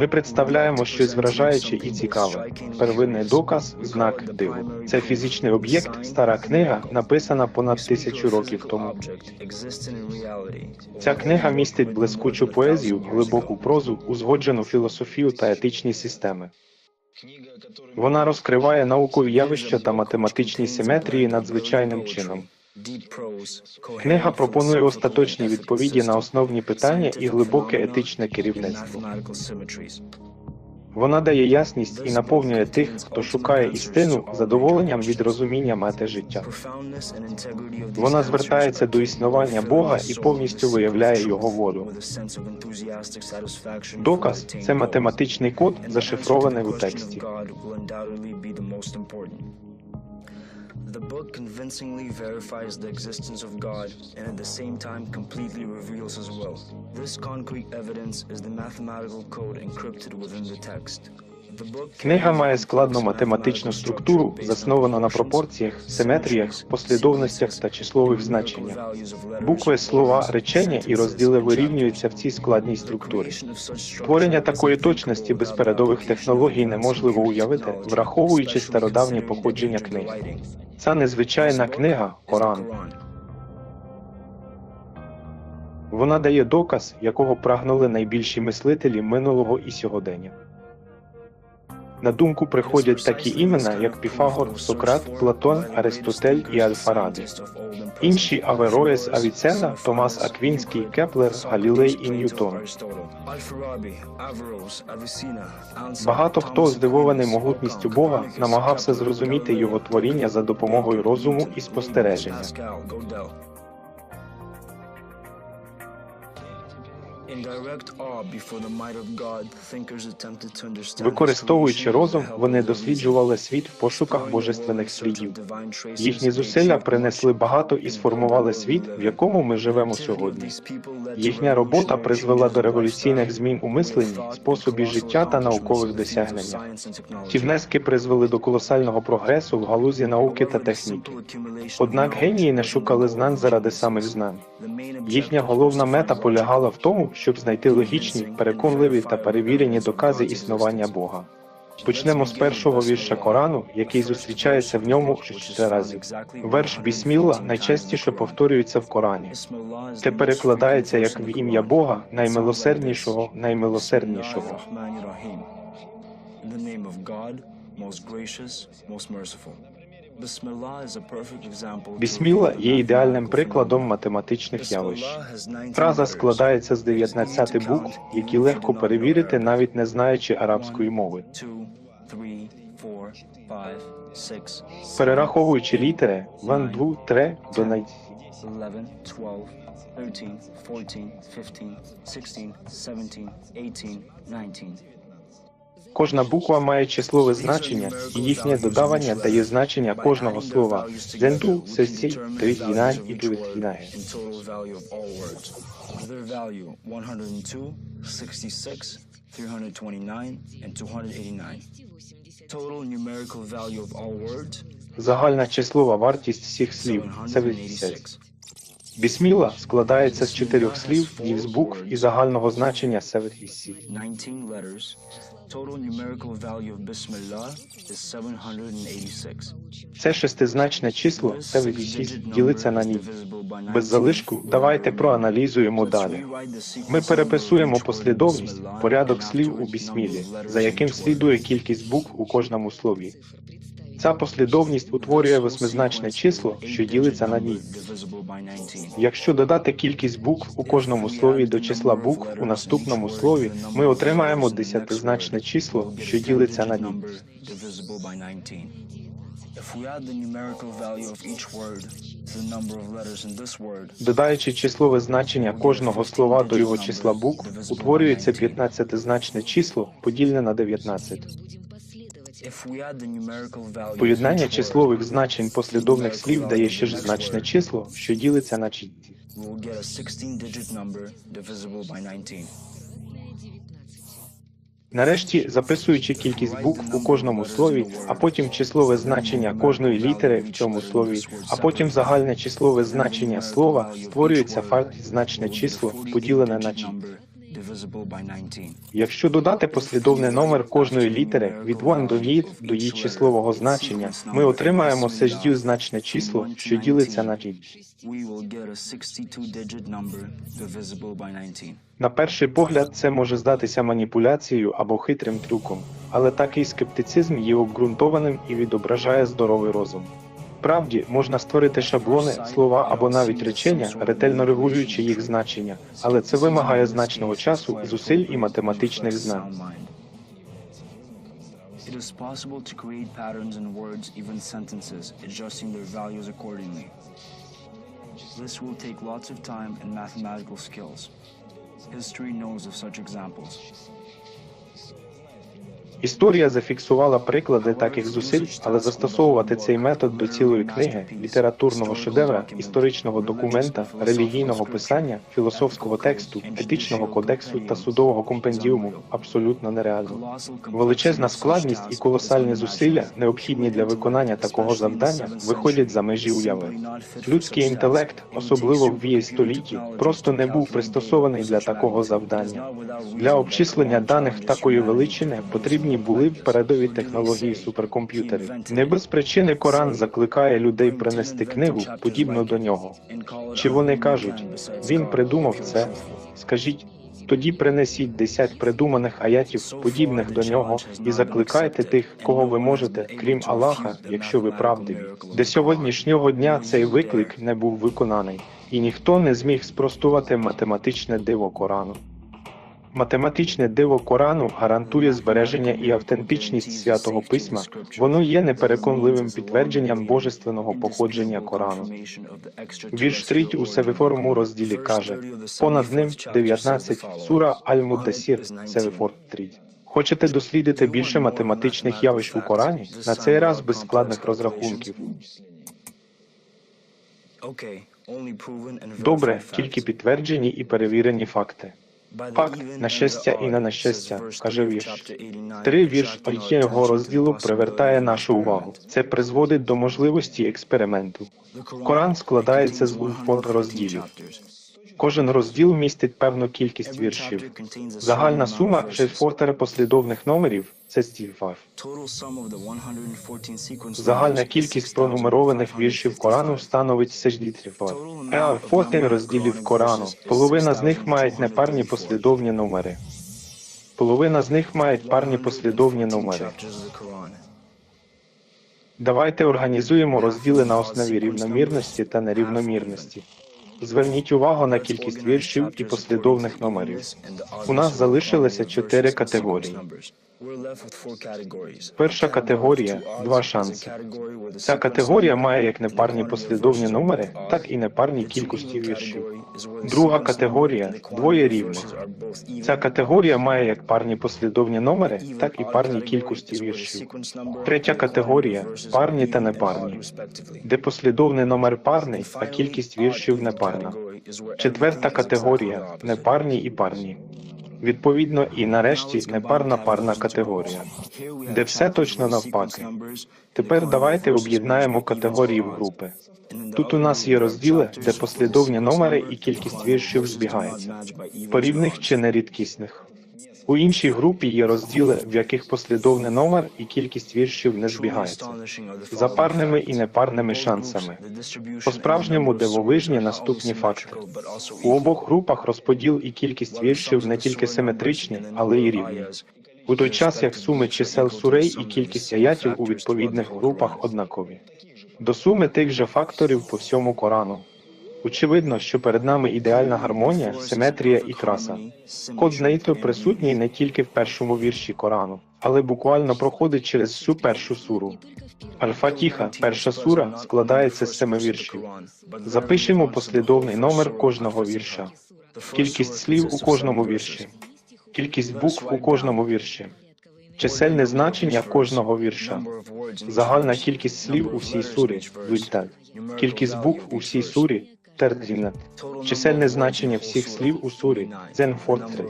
Ми представляємо щось вражаюче і цікаве. Первинний доказ знак диву. Це фізичний об'єкт, стара книга, написана понад тисячу років тому. Ця книга містить блискучу поезію, глибоку прозу, узгоджену філософію та етичні системи. Вона розкриває наукові явища та математичні симетрії надзвичайним чином. Книга пропонує остаточні відповіді на основні питання і глибоке етичне керівництво. Вона дає ясність і наповнює тих, хто шукає істину задоволенням від розуміння мети життя. Вона звертається до існування Бога і повністю виявляє його волю. Доказ це математичний код, зашифрований у тексті. The book convincingly verifies the existence of God and at the same time completely reveals his will. This concrete evidence is the mathematical code encrypted within the text. Книга має складну математичну структуру, засновану на пропорціях, симетріях, послідовностях та числових значеннях. Букви, слова, речення і розділи вирівнюються в цій складній структурі. Створення такої точності без передових технологій неможливо уявити, враховуючи стародавнє походження книги. Ця незвичайна книга Коран. Вона дає доказ, якого прагнули найбільші мислителі минулого і сьогодення. На думку приходять такі імена, як Піфагор, Сократ, Платон, Аристотель і Альфараби. Інші Авероес Авіцена, Томас Аквінський, Кеплер, Галілей і Ньютон. Багато хто, здивований могутністю Бога, намагався зрозуміти його творіння за допомогою розуму і спостереження. Використовуючи розум, вони досліджували світ в пошуках божественних слідів. Їхні зусилля принесли багато і сформували світ, в якому ми живемо сьогодні. Їхня робота призвела до революційних змін у мисленні, способі життя та наукових досягненнях. Ці внески призвели до колосального прогресу в галузі науки та техніки. Однак генії не шукали знань заради самих знань. Їхня головна мета полягала в тому, щоб знайти логічні, переконливі та перевірені докази існування Бога. Почнемо з першого вірша Корану, який зустрічається в ньому чотири рази. Верш Бісмілла найчастіше повторюється в Корані. Це перекладається як в ім'я Бога, наймилосерднішого, наймилосерднішого. The name of God, most gracious, most merciful. Бісмілла є ідеальним прикладом математичних явищ. Фраза складається з 19 букв, які легко перевірити, навіть не знаючи арабської мови. Перераховуючи літери, ван дву тре до най... 11, 12, 13, 14, 15, 16, 17, 18, 19. Кожна буква має числове значення, і їхнє додавання дає значення кожного слова. Зенду, сесій, тридінань і тридінань. in total value of all words. Their value 102, 66, 329, and 289. Total numerical value of all words Загальна числова вартість всіх слів це 80. 786. Бісміла складається з чотирьох слів, із букв і загального значення 70. 19 letters. Total numerical value of Bismillah is 786. Це шестизначне число 70 ділиться на ні. Без залишку давайте проаналізуємо далі. Ми переписуємо послідовність, порядок слів у бісмілі, за яким слідує кількість букв у кожному слові. Ця послідовність утворює восьмизначне число, що ділиться на ні. Якщо додати кількість букв у кожному слові до числа букв у наступному слові, ми отримаємо десятизначне число, що ділиться на ні. If we add the numerical value of each word to the number of letters in this word, Додаючи числове значення кожного слова до його числа букв, утворюється 15-значне число, подільне на 19. Поєднання числових значень послідовних слів дає ще ж значне число, що ділиться на чі- we will get a 16-digit number divisible by 19. Нарешті, записуючи кількість букв у кожному слові, а потім числове значення кожної літери в цьому слові, а потім загальне числове значення слова, створюється факт значне число, поділене на чі. Якщо додати послідовний номер кожної літери від 1 до від до її числового значення, ми отримаємо сеждю значне число, що ділиться на рід. We will get a 62-digit number divisible by 19. На перший погляд, це може здатися маніпуляцією або хитрим трюком, але такий скептицизм є обґрунтованим і відображає здоровий розум. Правді можна створити шаблони, слова або навіть речення, ретельно регулюючи їх значення, але це вимагає значного часу, зусиль і математичних знань. Історія зафіксувала приклади таких зусиль, але застосовувати цей метод до цілої книги, літературного шедевра, історичного документа, релігійного писання, філософського тексту, етичного кодексу та судового компендіуму абсолютно нереально. Величезна складність і колосальні зусилля, необхідні для виконання такого завдання, виходять за межі уяви. Людський інтелект, особливо в віє столітті, просто не був пристосований для такого завдання. Для обчислення даних такої величини потрібні були б передові технології суперкомп'ютерів. Не без причини Коран закликає людей принести книгу, подібну до нього. Чи вони кажуть, він придумав це? Скажіть, тоді принесіть десять придуманих аятів, подібних до нього, і закликайте тих, кого ви можете, крім Аллаха, якщо ви правдиві. До сьогоднішнього дня цей виклик не був виконаний, і ніхто не зміг спростувати математичне диво Корану. Математичне диво Корану гарантує збереження і автентичність святого письма. Воно є непереконливим підтвердженням божественного походження Корану. Вірш 3 у Севіформу розділі каже, понад ним 19, сура Аль-Муддасір, Севіфор 3. Хочете дослідити більше математичних явищ у Корані? На цей раз без складних розрахунків. Добре, тільки підтверджені і перевірені факти. Факт, на щастя і на нещастя, каже вірш. Три вірш його розділу привертає нашу увагу. Це призводить до можливості експерименту. Коран складається з двох розділів. Кожен розділ містить певну кількість віршів. Загальна сума шейфортера послідовних номерів це стільфар. Загальна кількість пронумерованих віршів Корану становить сеждітріфар. Еа 14 розділів Корану. Половина з них мають непарні послідовні номери. Половина з них мають парні послідовні номери. Давайте організуємо розділи на основі рівномірності та нерівномірності. Зверніть увагу на кількість віршів і послідовних номерів. У нас залишилося чотири категорії. Перша категорія два шанси. Ця категорія має як непарні послідовні номери, так і непарні кількості віршів. Друга категорія двоє рівних. Ця категорія має як парні послідовні номери, так і парні кількості віршів. Третя категорія парні та непарні, де послідовний номер парний, а кількість віршів непарна. Четверта категорія непарні і парні. Відповідно, і нарешті непарна парна категорія, де все точно навпаки. Тепер давайте об'єднаємо категорії в групи. Тут у нас є розділи, де послідовні номери і кількість віршів збігаються, порівних чи нерідкісних. У іншій групі є розділи, в яких послідовний номер і кількість віршів не збігаються за парними і непарними шансами. По-справжньому дивовижні наступні факти. У обох групах розподіл і кількість віршів не тільки симетричні, але й рівні. У той час як суми чисел сурей і кількість аятів у відповідних групах однакові. До суми тих же факторів по всьому Корану. Очевидно, що перед нами ідеальна гармонія, симетрія і краса. Код Нейтро присутній не тільки в першому вірші Корану, але буквально проходить через всю першу суру. Аль-Фатіха, перша сура, складається з семи віршів. Запишемо послідовний номер кожного вірша, кількість слів у кожному вірші, кількість букв у кожному вірші, чисельне значення кожного вірша, загальна кількість слів у всій сурі, вільталь, кількість букв у всій сурі, тердзінат, чисельне значення всіх слів у сурі, дзенфортри.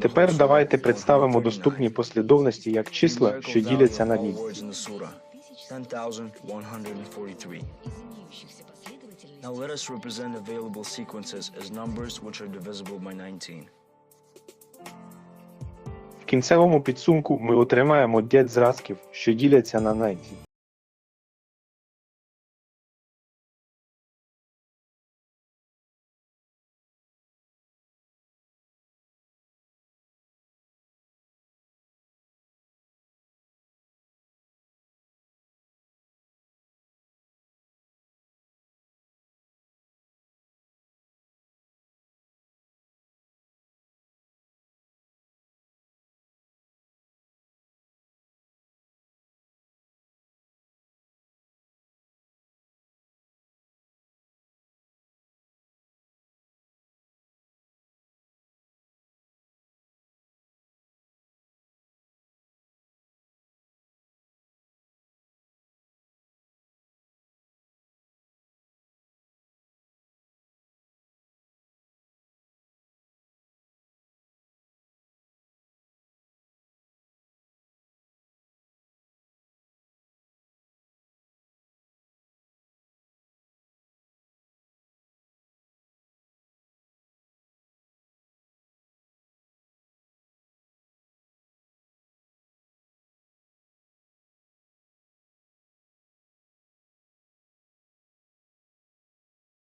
Тепер давайте представимо доступні послідовності як числа, що діляться на. 10,143. Now let us represent available sequences as numbers which are divisible by 19. кінцевому підсумку ми отримаємо 9 зразків, що діляться на нації.